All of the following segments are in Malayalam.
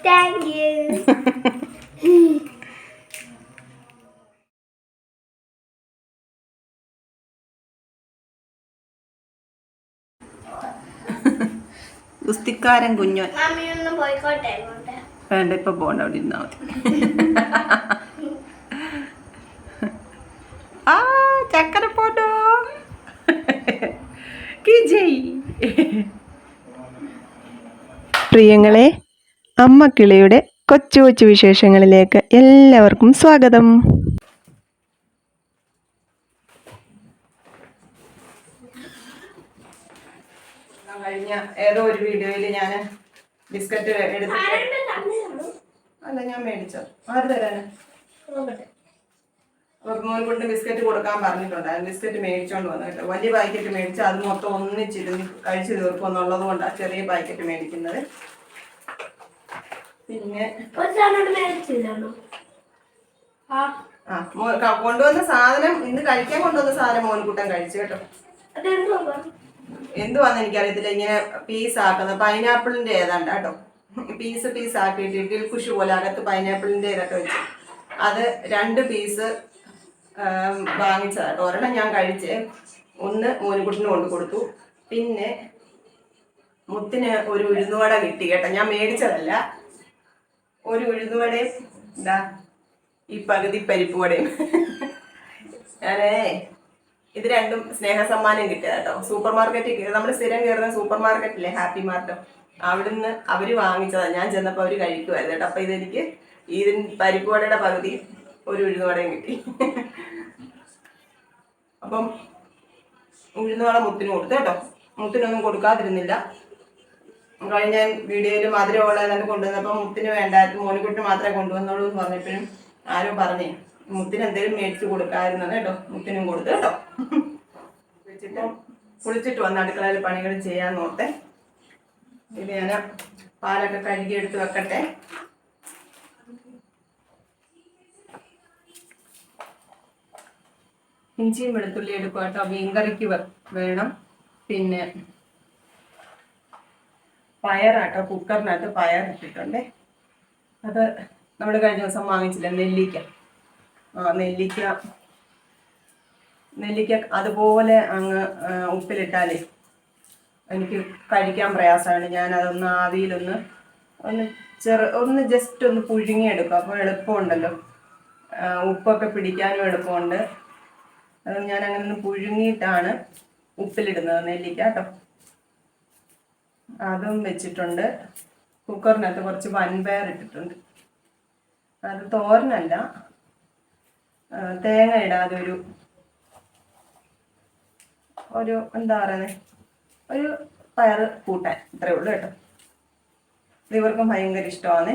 താങ്ക് യു ഗുസ്തിക്കാരൻ കുഞ്ഞോൻ. വേണ്ട ഇപ്പൊ പോണ്ട അവിടെ ഇരുന്നാ മതി. ആ ചക്കര പോട്ടോ കിജയ് പ്രിയങ്ങളെ അമ്മ കിളിയുടെ കൊച്ചു കൊച്ചു വിശേഷങ്ങളിലേക്ക് എല്ലാവർക്കും സ്വാഗതം. കഴിഞ്ഞ ഏതോ ഒരു വീഡിയോയിൽ ഞാൻ ബിസ്ക്കറ്റ് എടുത്തിട്ട് അല്ല ഞാൻ മേടിച്ചോ. ആര് തരാന്? മോൻ കൊണ്ട് ബിസ്ക്കറ്റ് കൊടുക്കാൻ പറഞ്ഞിട്ടുണ്ടായിരുന്നു. ബിസ്ക്കറ്റ് മേടിച്ചോണ്ട് കേട്ടോ. വലിയ പാക്കറ്റ് മേടിച്ച് അത് മൊത്തം ഒന്നിച്ചിരുന്ന് കഴിച്ചു തീർക്കും എന്നുള്ളത് കൊണ്ടാണ് ചെറിയ പാക്കറ്റ് മേടിക്കുന്നത്. പിന്നെ ആ. കൊണ്ടുവന്ന സാധനം ഇന്ന് കഴിക്കാൻ കൊണ്ടുവന്ന സാധനം മോൻകുട്ടൻ കഴിച്ചു കേട്ടോ. അതെന്തോ എന്തുവാന്ന് എനിക്കറിയത്തില്ല ഇങ്ങനെ പീസ് ആക്കുന്നത്. പൈനാപ്പിളിന്റെ ഏതാണ്ട് കേട്ടോ. പീസ് പീസ് ആക്കിയിട്ട് ദിൽഖുഷ് പോലെ അകത്ത് പൈനാപ്പിളിന്റെ ഇതൊക്കെ വെച്ച്. അത് രണ്ട് പീസ് വാങ്ങിച്ചതാ കേട്ടോ. ഒരെണ്ണം ഞാൻ കഴിച്ച് ഒന്ന് മോനുകുട്ടിന് കൊണ്ടു കൊടുത്തു. പിന്നെ മുത്തിന് ഒരു ഉഴുന്നുവട കിട്ടി കേട്ടോ. ഞാൻ മേടിച്ചതല്ല. ഒരു ഉഴുന്നുവടയും എന്താ ഈ പകുതി പരിപ്പ് വടയും. ഞാനേ ഇത് രണ്ടും സ്നേഹ സമ്മാനം കിട്ടിയത് കേട്ടോ സൂപ്പർ മാർക്കറ്റിൽ നമ്മൾ സ്ഥിരം കയറുന്ന സൂപ്പർ മാർക്കറ്റില്ലേ ഹാപ്പി മാർട്ട്? അവിടുന്ന് അവർ വാങ്ങിച്ചതാണ് ഞാൻ ചെന്നപ്പോൾ അവർ കഴിക്കുമായിരുന്നു കേട്ടോ. അപ്പൊ ഇതെനിക്ക് ഇതിന് പരിപ്പ് വടയുടെ പകുതി ഒരു ഉഴുന്നുവടയും കിട്ടി. അപ്പം ഉഴുന്നുവട മുത്തിന് കൊടുത്തു കേട്ടോ. മുത്തിനൊന്നും കൊടുക്കാതിരുന്നില്ല. കഴിഞ്ഞ വീഡിയോയിൽ മധുരമുള്ള തന്നെ കൊണ്ടുവന്നപ്പോൾ മുത്തിന് വേണ്ടായിരുന്നു മോനിക്കുട്ടി മാത്രമേ കൊണ്ടുവന്നുള്ളൂ എന്ന് പറഞ്ഞപ്പോഴും ആരോ പറഞ്ഞേ മുത്തിന് എന്തെങ്കിലും മേടിച്ചു കൊടുക്കാമായിരുന്നു കേട്ടോ മുത്തിനും കൊടുത്തു കേട്ടോ. വെച്ചിട്ട് കുളിച്ചിട്ട് വന്ന് അടുക്കളയിൽ പണികൾ ചെയ്യാൻ നോട്ടെ ഇത് ഞാൻ പാലൊക്കെ കഴുകി എടുത്ത് വെക്കട്ടെ. ഇഞ്ചിയും വെളുത്തുള്ളി എടുക്കുക കേട്ടോ. മീൻകറിക്ക് വേണം. പിന്നെ പയറാട്ടോ കുക്കറിനകത്ത് പയർ ഇട്ടിട്ടുണ്ട്. അത് നമ്മൾ കഴിഞ്ഞ ദിവസം വാങ്ങിച്ചില്ല നെല്ലിക്ക. നെല്ലിക്ക. നെല്ലിക്ക അതുപോലെ അങ്ങ് ഉപ്പിലിട്ടാലേ എനിക്ക് കഴിക്കാൻ പ്രയാസമാണ്. ഞാൻ അതൊന്ന് ആവിയിലൊന്ന് ഒന്ന് ചെറു ഒന്ന് ജസ്റ്റ് ഒന്ന് പുഴുങ്ങിയെടുക്കും. അപ്പോൾ എളുപ്പമുണ്ടല്ലോ. ഉപ്പൊക്കെ പിടിക്കാനും എളുപ്പമുണ്ട്. അത് ഞാൻ അങ്ങനെ ഒന്ന് പുഴുങ്ങിയിട്ടാണ് ഉപ്പിലിടുന്നത് നെല്ലിക്ക കേട്ടോ അതും വെച്ചിട്ടുണ്ട്. കുക്കറിനകത്ത് കുറച്ച് വൻപയർ ഇട്ടിട്ടുണ്ട്. അത് തോരനല്ല. തേങ്ങ ഇടാതെ ഒരു ഒരു എന്താ പറയുന്നത് ഒരു പയർ കൂട്ടാൻ. ഇത്രയേ ഉള്ളൂ കേട്ടോ. ഇത് ഇവർക്കും ഭയങ്കര ഇഷ്ടമാണ്.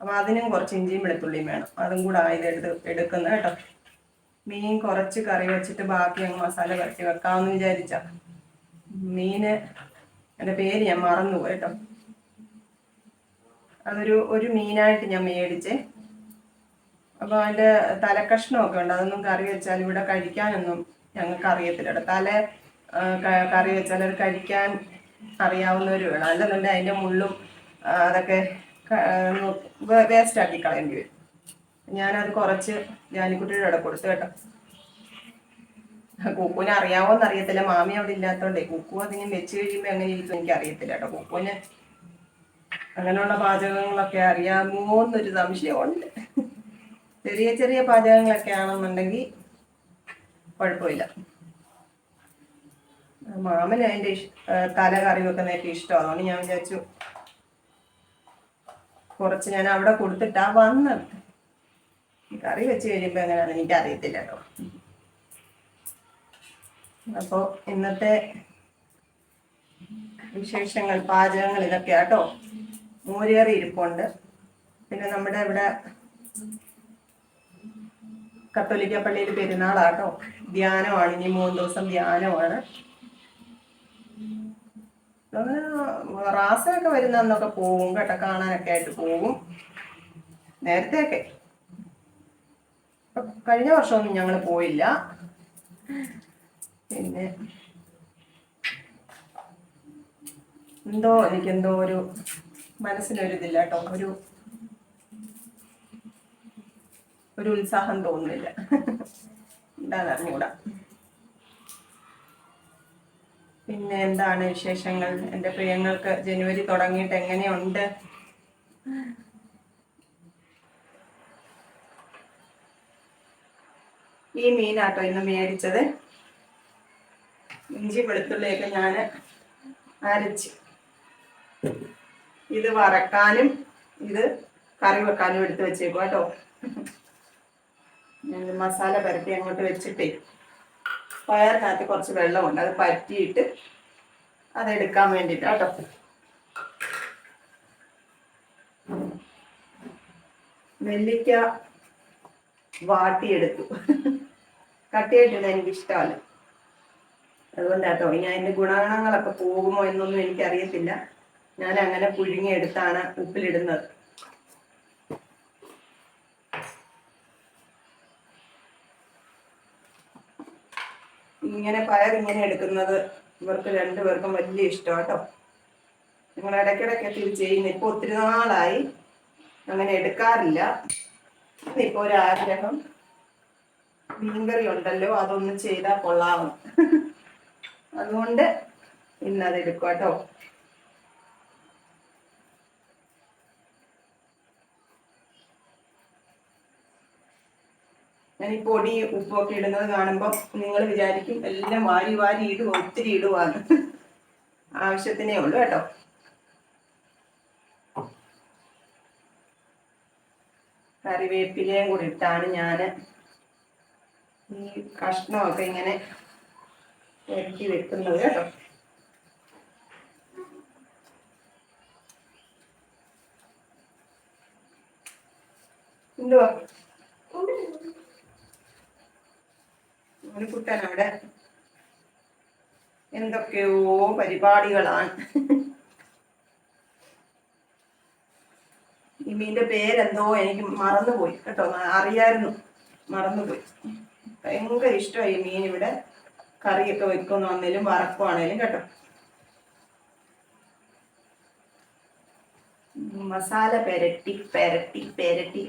അപ്പോൾ അതിനും കുറച്ച് ഇഞ്ചിയും വെളുത്തുള്ളിയും വേണം. അതും കൂടെ ആയത് എടുത്ത് എടുക്കുന്നത് കേട്ടോ. മീൻ കുറച്ച് കറി വെച്ചിട്ട് ബാക്കി അങ്ങ് മസാല കറക്കി വെക്കാമെന്ന് വിചാരിച്ച. മീന് എന്റെ പേര് ഞാൻ മറന്നു കേട്ടോ. അതൊരു ഒരു മീനായിട്ട് ഞാൻ മേടിച്ചേ. അപ്പോൾ അതിന്റെ തലക്കഷ്ണമൊക്കെ ഉണ്ട്. അതൊന്നും കറി വെച്ചാൽ ഇവിടെ കഴിക്കാനൊന്നും ഞങ്ങൾക്ക് അറിയത്തില്ല തല കറി വെച്ചാൽ അത് കഴിക്കാൻ അറിയാവുന്നവർ വേണം അല്ലെന്നുണ്ടെങ്കിൽ അതിന്റെ മുള്ളും അതൊക്കെ വേസ്റ്റ് ആക്കി കളയേണ്ടി വരും. ഞാനത് കുറച്ച് ജാനിക്കുട്ടിയുടെ അവിടെ കൊടുത്തു കേട്ടോ. കുക്കുവിനെ അറിയാവോന്ന് അറിയത്തില്ല. മാമി അവിടെ ഇല്ലാത്തോണ്ടേ. കുക്കു അതിങ്ങനെ വെച്ച് കഴിയുമ്പോ എങ്ങനെ ഇരിക്കും എനിക്ക് അറിയത്തില്ല കേട്ടോ. കുക്കുവിന് അങ്ങനെയുള്ള പാചകങ്ങളൊക്കെ അറിയാമോ എന്നൊരു സംശയമുണ്ട്. ചെറിയ ചെറിയ പാചകങ്ങളൊക്കെ ആണെന്നുണ്ടെങ്കിൽ കുഴപ്പമില്ല. മാമന് അതിന്റെ തല കറി വെക്കുന്നതൊക്കെ ഇഷ്ടം. അതുകൊണ്ട് ഞാൻ വിചാരിച്ചു കുറച്ച് ഞാൻ അവിടെ കൊടുത്തിട്ടാ വന്നത്. കറി വെച്ച് കഴിയുമ്പോൾ എങ്ങനെയാണെന്ന് എനിക്ക് അറിയത്തില്ല കേട്ടോ. അപ്പോൾ ഇന്നത്തെ വിശേഷങ്ങൾ പാചകങ്ങൾ ഇതൊക്കെ ആട്ടോ മൂരേറി ഇരിപ്പുണ്ട്. പിന്നെ നമ്മുടെ ഇവിടെ കത്തോലിക്ക പള്ളിയിൽ പെരുന്നാളാട്ടോ. ധ്യാനമാണ്. ഇനി മൂന്ന് ദിവസം ധ്യാനമാണ്. റാസയൊക്കെ വരുന്ന അന്നൊക്കെ പോകും കേട്ടോ. കാണാനൊക്കെ ആയിട്ട് പോകും നേരത്തെയൊക്കെ. കഴിഞ്ഞ വർഷമൊന്നും ഞങ്ങൾ പോയില്ല. പിന്നെ എന്തോ എനിക്കെന്തോ ഒരു മനസ്സിനൊരിതില്ല കേട്ടോ ഒരു ഒരു ഉത്സാഹം തോന്നുന്നില്ല. എന്താണെന്ന് അറിഞ്ഞുകൂടാ പിന്നെ എന്താണ് വിശേഷങ്ങൾ? എന്റെ പ്രിയങ്ങൾക്ക് ജനുവരി തുടങ്ങിയിട്ട് എങ്ങനെയുണ്ട്? ഈ മീനാട്ടോ ഇന്ന് മേടിച്ചത് ഇഞ്ചി വെളുത്തുള്ളിയൊക്കെ ഞാൻ അരച്ച്. ഇത് വറക്കാനും ഇത് കറി വെക്കാനും എടുത്ത് വെച്ചേക്കും കേട്ടോ ഞാൻ മസാല പരത്തി അങ്ങോട്ട് വെച്ചിട്ടേ പയറിനകത്ത് കുറച്ച് വെള്ളമുണ്ട്. അത് പറ്റിയിട്ട് അതെടുക്കാൻ വേണ്ടിയിട്ട് കേട്ടോ നെല്ലിക്ക വാട്ടിയെടുത്തു. കട്ടിയായിട്ടുണ്ട് എനിക്ക് ഇഷ്ടമല്ല അതുകൊണ്ടാട്ടോ ഇനി അതിന്റെ ഗുണഗണങ്ങളൊക്കെ പോകുമോ എന്നൊന്നും എനിക്കറിയത്തില്ല. ഞാൻ അങ്ങനെ പുഴുങ്ങിയെടുത്താണ് ഉപ്പിലിടുന്നത്. ഇങ്ങനെ പയർ ഇങ്ങനെ എടുക്കുന്നത് ഇവർക്ക് രണ്ടുപേർക്കും വലിയ ഇഷ്ടം കേട്ടോ നിങ്ങൾ ഇടയ്ക്കിടയ്ക്കൊക്കെ ഇത് ചെയ്യുന്ന. ഇപ്പൊ ഒത്തിരി നാളായി. അങ്ങനെ എടുക്കാറില്ല. ഇപ്പൊ ഒരു ആഗ്രഹം മീൻകറി ഉണ്ടല്ലോ അതൊന്ന് ചെയ്താൽ കൊള്ളാമെന്ന് അതുകൊണ്ട് ഇന്നത് എടുക്കും കേട്ടോ. ഞാൻ ഈ പൊടി ഉപ്പൊക്കെ ഇടുന്നത് കാണുമ്പോൾ നിങ്ങൾ വിചാരിക്കും എല്ലാം വാരി വാരി ഇടുക ഒത്തിരി ഇടുവാന്ന്. ആവശ്യത്തിനേ ഉള്ളൂ കേട്ടോ. കറിവേപ്പിലയും കൂടി ഇട്ടാണ് ഞാൻ ഈ കഷ്ണമൊക്കെ ഇങ്ങനെ ഇറക്കി വെക്കുന്നത് കേട്ടോ. എന്തുവാ? കുട്ടൻ അവിടെ. എന്തൊക്കെയോ പരിപാടികളാണ്. ഈ മീന്റെ പേരെന്തോ എനിക്ക് മറന്നുപോയി. കേട്ടോ അറിയായിരുന്നു. മറന്നുപോയി. ഭയങ്കര ഇഷ്ടമായി മീൻ ഇവിടെ. കറിയൊക്കെ വെക്കുന്നാന്നേലും വറക്കുവാണേലും കേട്ടോ. മസാല പെരട്ടി പെരട്ടി പെരട്ടി.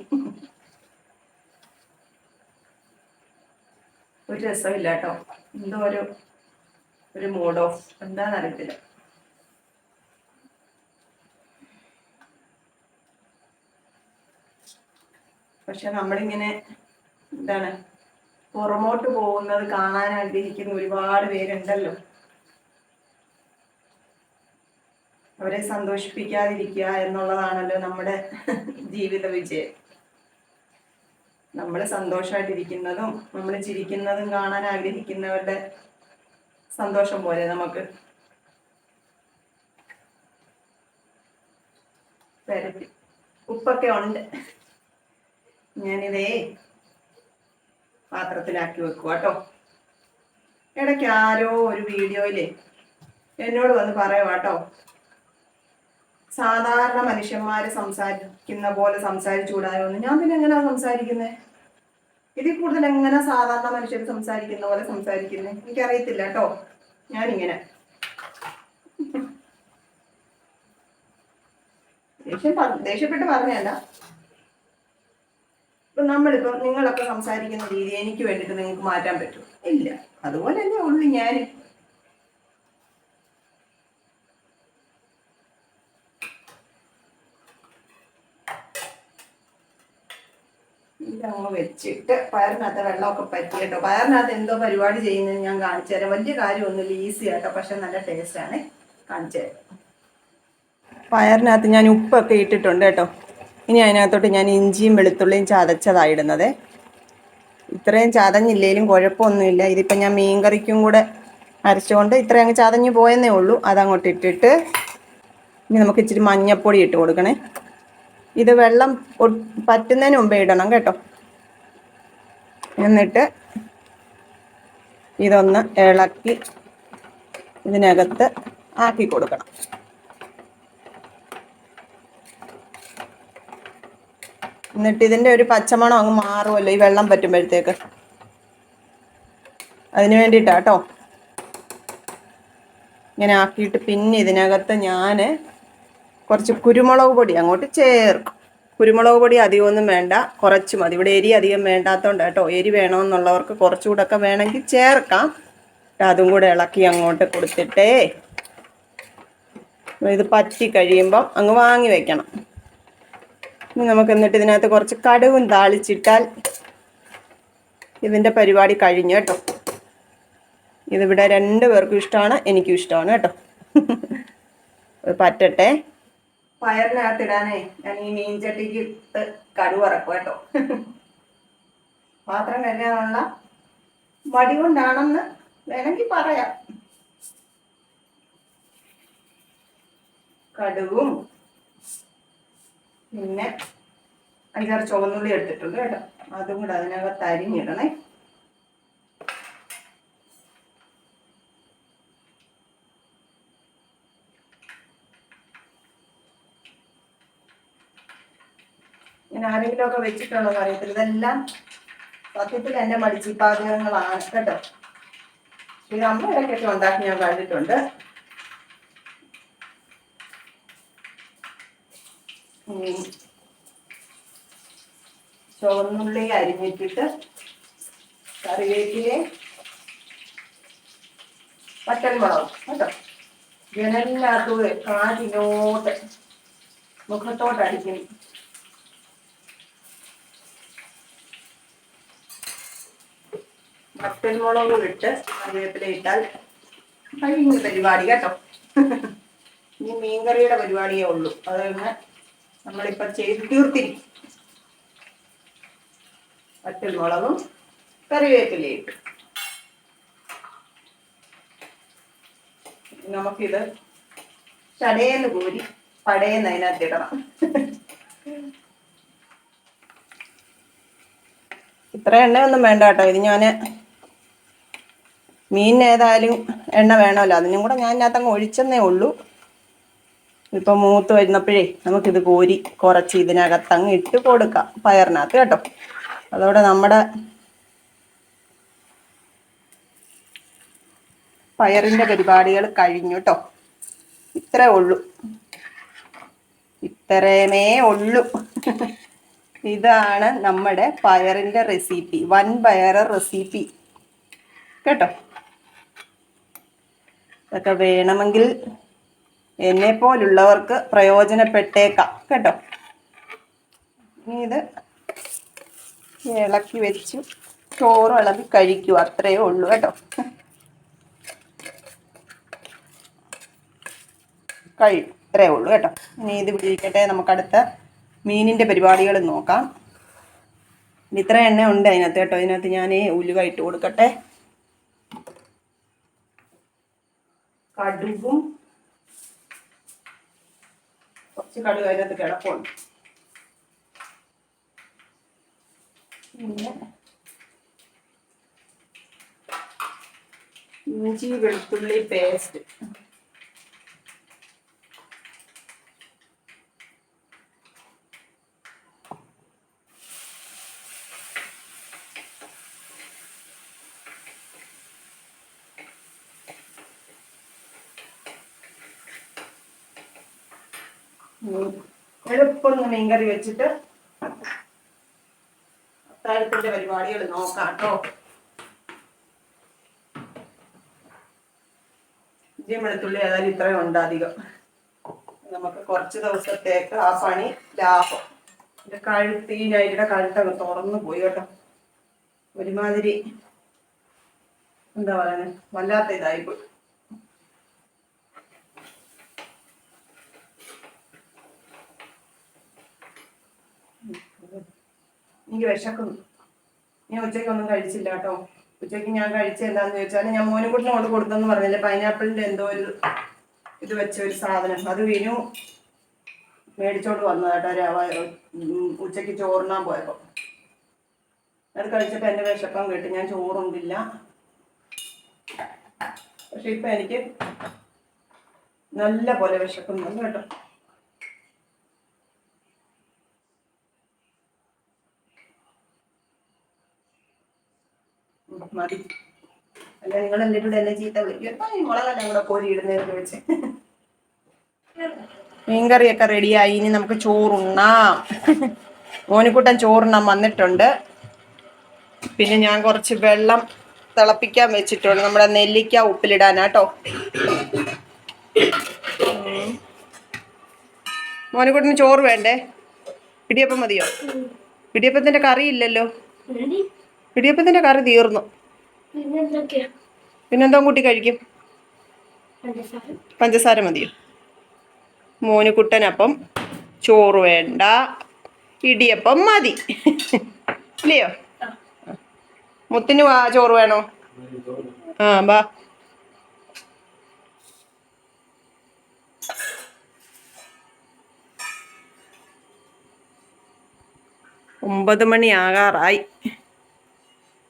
ഒരു രസമില്ല കേട്ടോ. എന്തോ ഒരു ഒരു മോഡ് ഓഫ് എന്താണെന്ന് അറിയത്തില്ല പക്ഷെ നമ്മളിങ്ങനെ എന്താണ് പുറമോട്ട് പോകുന്നത് കാണാൻ ആഗ്രഹിക്കുന്ന ഒരുപാട് പേരുണ്ടല്ലോ. അവരെ സന്തോഷിപ്പിക്കാതിരിക്കുക എന്നുള്ളതാണല്ലോ നമ്മുടെ ജീവിത വിജയം. നമ്മൾ സന്തോഷമായിട്ടിരിക്കുന്നതും നമ്മൾ ചിരിക്കുന്നതും കാണാൻ ആഗ്രഹിക്കുന്നവരുടെ സന്തോഷം പോലെ നമുക്ക് ഉപ്പൊക്കെ ഉണ്ട്. ഞാനിതേ പാത്രത്തിലാക്കി വെക്കുക കേട്ടോ. ഇടയ്ക്ക് ആരോ ഒരു വീഡിയോയിൽ എന്നോട് വന്ന് പറയുക കേട്ടോ. സാധാരണ മനുഷ്യന്മാര് സംസാരിക്കുന്ന പോലെ സംസാരിച്ചുകൂടായോ എന്ന് ഞാൻ പിന്നെ എങ്ങനെയാ സംസാരിക്കുന്നത് ഇതിൽ കൂടുതൽ എങ്ങനെ സാധാരണ മനുഷ്യർ സംസാരിക്കുന്ന പോലെ സംസാരിക്കുന്നത് എനിക്കറിയത്തില്ല കേട്ടോ. ഞാനിങ്ങനെ. ദേഷ്യം ദേഷ്യപ്പെട്ട് പറഞ്ഞല്ല ഇപ്പൊ നമ്മളിപ്പം നിങ്ങളൊക്കെ സംസാരിക്കുന്ന രീതി എനിക്ക് വേണ്ടിയിട്ട് നിങ്ങൾക്ക് മാറ്റാൻ പറ്റും. ഇല്ല. അതുപോലെ തന്നെ ഉള്ളു ഞാൻ ഇതങ്ങ് വെച്ചിട്ട് പയറിനകത്ത് വെള്ളമൊക്കെ പറ്റി കേട്ടോ. പയറിനകത്ത് എന്തോ പരിപാടി ചെയ്യുന്നത് ഞാൻ കാണിച്ചു തരാം. വലിയ കാര്യമൊന്നുമില്ല. ഈസി ആട്ടോ. പക്ഷെ നല്ല ആണ് കാണിച്ചു തരാം. പയറിനകത്ത് ഞാൻ ഉപ്പൊക്കെ ഇട്ടിട്ടുണ്ട് കേട്ടോ. ഇനി അതിനകത്തോട്ട് ഞാൻ ഇഞ്ചിയും വെളുത്തുള്ളിയും ചതച്ചതാണ് ഇടുന്നത്. ഇത്രയും ചതഞ്ഞില്ലേലും കുഴപ്പമൊന്നുമില്ല. ഇതിപ്പോൾ ഞാൻ മീൻ മീൻകറിക്കും കൂടെ അരച്ചുകൊണ്ട് ഇത്രയും അങ്ങ് ചതഞ്ഞ് പോയെന്നേ ഉള്ളൂ. അതങ്ങോട്ട് ഇട്ടിട്ട് ഇനി നമുക്ക് ഇച്ചിരി മഞ്ഞപ്പൊടി ഇട്ട് കൊടുക്കണേ. ഇത് വെള്ളം പറ്റുന്നതിന് മുമ്പേ ഇടണം കേട്ടോ. എന്നിട്ട് ഇതൊന്ന് ഇളക്കി ഇതിനകത്ത് ആക്കി കൊടുക്കണം. എന്നിട്ട് ഇതിന്റെ ഒരു പച്ചമണം അങ്ങ് മാറുമല്ലോ ഈ വെള്ളം പറ്റുമ്പോഴത്തേക്ക്. അതിന് വേണ്ടിയിട്ടാ കേട്ടോ ഇങ്ങനെ ആക്കിയിട്ട് പിന്നെ ഇതിനകത്ത് ഞാൻ കുറച്ച് കുരുമുളക് പൊടി അങ്ങോട്ട് ചേർക്കും. കുരുമുളക് പൊടി അധികമൊന്നും വേണ്ട കുറച്ച് മതി. ഇവിടെ എരി അധികം വേണ്ടാത്തതുകൊണ്ട് കേട്ടോ എരി വേണമെന്നുള്ളവർക്ക് കുറച്ചുകൂടെ ഒക്കെ വേണമെങ്കിൽ ചേർക്കാം. അതും കൂടെ ഇളക്കി അങ്ങോട്ട് കൊടുത്തിട്ടേ. ഇത് പറ്റി കഴിയുമ്പം അങ്ങ് വാങ്ങി വെക്കണം. ഇനി നമുക്ക് എന്നിട്ട് ഇതിനകത്ത് കുറച്ച് കടുവും താളിച്ചിട്ടാൽ ഇതിന്റെ പരിപാടി കഴിഞ്ഞു കേട്ടോ. ഇതിവിടെ രണ്ട് പേർക്കും ഇഷ്ടമാണ് എനിക്കും ഇഷ്ടമാണ് കേട്ടോ. പറ്റട്ടെ? പയറിനകത്തിടാനേ ഞാൻ ഈ മീൻചട്ടിക്ക് ഇട്ട് കടു ഇറക്കും കേട്ടോ. പാത്രം കഴുകാനുള്ള മടി കൊണ്ടാണെന്ന് വേണമെങ്കിൽ പറയാം. കടുവും പിന്നെ അഞ്ചാറ് ചുവന്നുള്ളി എടുത്തിട്ടുണ്ട് കേട്ടോ. അതും കൂടെ അതിനകത്ത് അരിഞ്ഞിടണേ. ഞാൻ ആരെങ്കിലും ഒക്കെ വെച്ചിട്ടുണ്ടോ അറിയത്തില്ല. ഇതെല്ലാം സത്യത്തിൽ എന്റെ മടിച്ചിപ്പാചകങ്ങളാണ് കേട്ടോ. ഇത് അമ്മ ഇടയ്ക്കൊക്കെ ഉണ്ടാക്കി ഞാൻ കണ്ടിട്ടുണ്ട്. ചുവന്നുള്ളി അരിഞ്ഞിട്ടിട്ട് കറിവേപ്പിലെ പച്ചമുളകും കേട്ടോ. ജനലിനകത്ത് കാറ്റിനോട്ട് മുഖത്തോട്ട് അടിക്കും. വറ്റൽമുളകും ഇട്ട് കറിവേപ്പില ഇട്ടാൽ കഴിഞ്ഞ പരിപാടി കേട്ടോ. ഇനി മീൻകറിയുടെ പരിപാടിയേ ഉള്ളൂ. അത് തന്നെ നമ്മളിപ്പോൾ ചെയ്ത് തീർത്തിരിക്കും. വറ്റൽമുളകും കറിവേപ്പിലയും നമുക്കിത് ചടയെന്ന് കോരി പടയെന്ന് അതിനകത്ത് ഇടണം. ഇത്ര എണ്ണയൊന്നും വേണ്ട കേട്ടോ. ഇത് ഞാൻ മീനിന് ഏതായാലും എണ്ണ വേണമല്ലോ. അതിനും കൂടെ ഞാൻ ഇതിനകത്ത് അങ്ങ് ഒഴിച്ചെന്നേ ഉള്ളൂ. ഇപ്പം മൂത്ത് വരുന്നപ്പോഴേ നമുക്കിത് കോരി കുറച്ച് ഇതിനകത്ത് അങ്ങ് ഇട്ട് കൊടുക്കാം. പയറിനകത്ത് കേട്ടോ. അതോടെ നമ്മുടെ പയറിന്റെ പരിപാടികൾ കഴിഞ്ഞു കേട്ടോ. ഇത്രേ ഉള്ളൂ. ഇത്രേമേ ഉള്ളൂ. ഇതാണ് നമ്മുടെ പയറിന്റെ റെസിപ്പി. വൻ പയർ റെസിപ്പി. കേട്ടോ. ഇതൊക്കെ വേണമെങ്കിൽ എന്നെ പോലുള്ളവർക്ക് പ്രയോജനപ്പെട്ടേക്കാം. കേട്ടോ? ഇനി ഇത് ഇളക്കി വെച്ച് ചോറ് ഇളക്കി കഴിക്കൂ. അത്രയേ ഉള്ളൂ. കേട്ടോ? കഴിയും ഇത്രയേ ഉള്ളൂ. കേട്ടോ? ഇനി ഇത് വിളിക്കട്ടെ നമുക്കടുത്ത മീനിന്റെ പരിപാടികൾ നോക്കാം. ഇത്ര എണ്ണ ഉണ്ട് അതിനകത്ത് കേട്ടോ. ഇതിനകത്ത് ഞാൻ ഉലുവ ഇട്ട് കൊടുക്കട്ടെ. കടുകും കുറച്ച് കടുക് അതിനകത്ത് കിടപ്പുണ്ട്. ഇഞ്ചി വെളുത്തുള്ളി പേസ്റ്റ് എളുപ്പം മീൻകറി വെച്ചിട്ട് അത്താഴത്തിന്റെ പരിപാടികൾ നോക്കാം കേട്ടോ. ഇഞ്ചി വെളുത്തുള്ളി ഏതായാലും ഇത്രയും ഉണ്ട് അധികം. നമുക്ക് കുറച്ച് ദിവസത്തേക്ക് ആ പണി ലാഭം. എന്റെ കഴുത്ത് ഈ നൈറ്റിയുടെ തുറന്നു പോയി കേട്ടോ. ഒരുമാതിരി എന്താ പറയുന്നത് വല്ലാത്ത ഇതായിപ്പോയി. എനിക്ക് വിശക്കുന്നു. ഞാൻ ഉച്ചയ്ക്കൊന്നും കഴിച്ചില്ല കേട്ടോ. ഉച്ചയ്ക്ക് ഞാൻ കഴിച്ചത് എന്താന്ന് ചോദിച്ചാൽ ഞാൻ മോനുകുട്ടിനെ കൊണ്ട് കൊടുത്തെന്ന് പറഞ്ഞില്ലേ പൈനാപ്പിളിന്റെ എന്തോ ഒരു ഇത് വെച്ച ഒരു സാധനം. അത് വിനു മേടിച്ചോണ്ട് വന്നു കേട്ടോ രാവ ഉച്ചയ്ക്ക് ഉച്ചയ്ക്ക് പോയപ്പോ. അത് കഴിച്ചപ്പോൾ എന്റെ വിശപ്പം കേട്ട് ഞാൻ ചോറുണ്ടില്ല. പക്ഷെ ഇപ്പം എനിക്ക് നല്ല പോലെ വിശക്കുന്നുണ്ട് കേട്ടോ. മതി. അല്ല നിങ്ങൾ എന്റെ കൂടെ എന്നെ ചീത്ത വിളിക്കും കൂടെ കോരി ഇടുന്നതെന്ന് വെച്ച് മീൻകറിയൊക്കെ റെഡിയായി ഇനി നമുക്ക് ചോറുണ്ണാം. മോനിക്കുട്ടൻ ചോറുണ്ണാൻ വന്നിട്ടുണ്ട്. പിന്നെ ഞാൻ കുറച്ച് വെള്ളം തിളപ്പിക്കാൻ വെച്ചിട്ടുണ്ട്. നമ്മുടെ നെല്ലിക്ക ഉപ്പിലിടാനാട്ടോ. മോനിക്കുട്ടന് ചോറ് വേണ്ടേ? പിടിയപ്പം മതിയോ? ഇടിയപ്പത്തിന്റെ കറി ഇല്ലല്ലോ. റെഡി ഇടിയപ്പത്തിന്റെ കറി തീർന്നു. പിന്നെന്തോ കൂട്ടി കഴിക്കും? പഞ്ചസാര. മതിയോ? മോനുകുട്ടനപ്പം ചോറ് വേണ്ട ഇടിയപ്പം മതി. ഇല്ലയോ? മുത്തിന് വാ ചോറ് വേണോ? ആ ബാ ഒമ്പത് മണി ആകാറായി.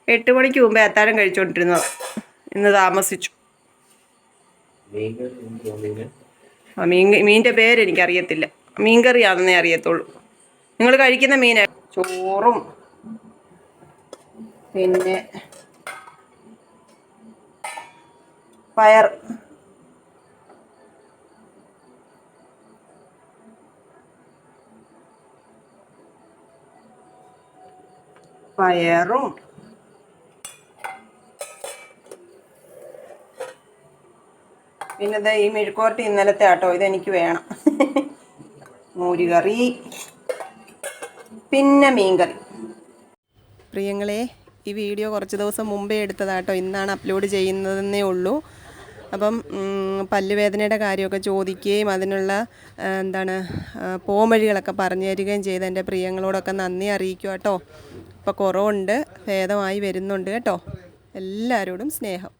എട്ട് മണിക്ക് മുമ്പേ ഏത്താരം കഴിച്ചുകൊണ്ടിരുന്നത് ഇന്ന് താമസിച്ചു. മീൻ മീന്റെ പേര് എനിക്കറിയത്തില്ല. മീൻകറിയാണെന്നേ അറിയത്തുള്ളൂ. നിങ്ങൾ കഴിക്കുന്ന മീൻ ചോറും. പിന്നെ പയർ. പയറും പിന്നെ ഇതാ ഈ മെഴുക്കോരട്ടി ഇന്നലത്തെ ആട്ടോ ഇതെനിക്ക് വേണം. മോരുകറി പിന്നെ മീൻകറി. പ്രിയങ്ങളെ ഈ വീഡിയോ കുറച്ച് ദിവസം മുമ്പേ എടുത്തതാട്ടോ. ഇന്നാണ് അപ്ലോഡ് ചെയ്യുന്നതെന്നേ ഉള്ളൂ. അപ്പം പല്ലുവേദനയുടെ കാര്യമൊക്കെ ചോദിക്കുകയും അതിനുള്ള എന്താണ് പോംവഴികളൊക്കെ പറഞ്ഞു തരികയും ചെയ്ത് എന്റെ പ്രിയങ്ങളോടൊക്കെ നന്ദി അറിയിക്കുക കേട്ടോ ഇപ്പോൾ കുറവുണ്ട് ഭേദമായി വരുന്നുണ്ട് കേട്ടോ. എല്ലാവരോടും സ്നേഹം.